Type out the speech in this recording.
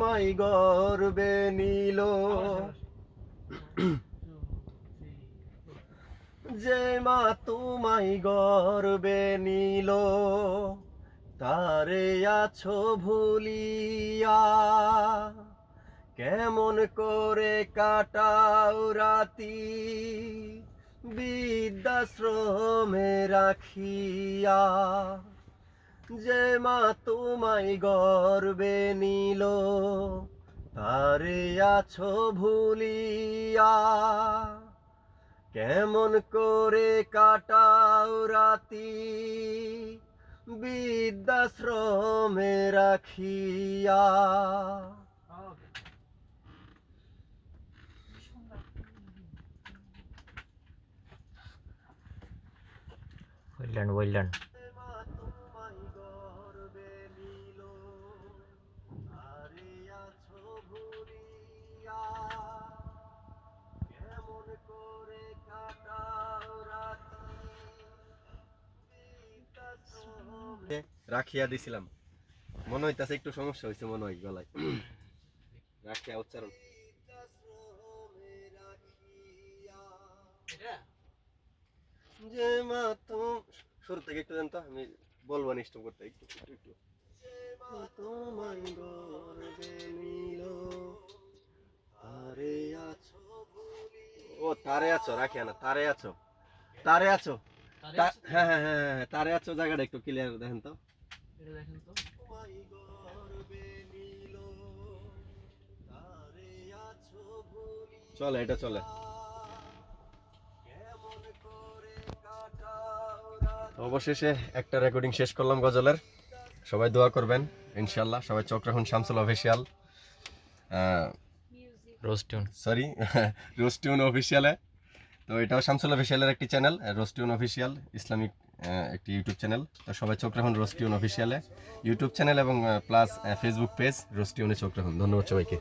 তোমায় গর্বে নিল। যে মা তোমায় গর্বে নিল, তারে আছো ভুলিয়া। কেমন করে কাটাও রাতি, বিদ্যাশ্রমে রাখিয়া। যে মা তোমায় গর্বে নিল, তারে আছো ভুলিয়া। কেমন করে কাটাও রাতি বিদ্যাশ্রমে রাখিয়া। ওয়েল্ডান ওয়েল্ডান মা তোমায় রাখিয়া দিছিলাম। মনে হইতাছে একটু সমস্যা হয়েছে মনে হয় গলায়। রাখিয়া উচ্চারণ। যে মা শুরু থেকে একটু জানতো, আমি বলব না স্টপ করতে, একটু একটু একটু। ও, তারে আছো, রাখিয়া না, তারে আছো তারে আছো। হ্যাঁ হ্যাঁ হ্যাঁ হ্যাঁ, তারে আছো জায়গাটা একটু ক্লিয়ার দেখেন তো। আছো ভুলিয়া। চলে এটা চলে। অবশেষে একটা রেকর্ডিং শেষ করলাম গজলের। সবাই দোয়া করবেন ইনশাল্লাহ সবাই চোখ রাখুন শামসুল অফিসিয়াল রোস্টিউন সরি রোস্টিউন অফিসিয়ালে তো এটাও শামসুল অফিসিয়ালের একটি চ্যানেল রোস্টিউন অফিসিয়াল, ইসলামিক একটি ইউটিউব চ্যানেল। তো সবাই চোখ রাখুন রোস্টিউন অফিসিয়ালে। ইউটিউব চ্যানেল এবং প্লাস ফেসবুক পেজ রোস্টিউনে চোখ রাখুন। ধন্যবাদ সবাইকে।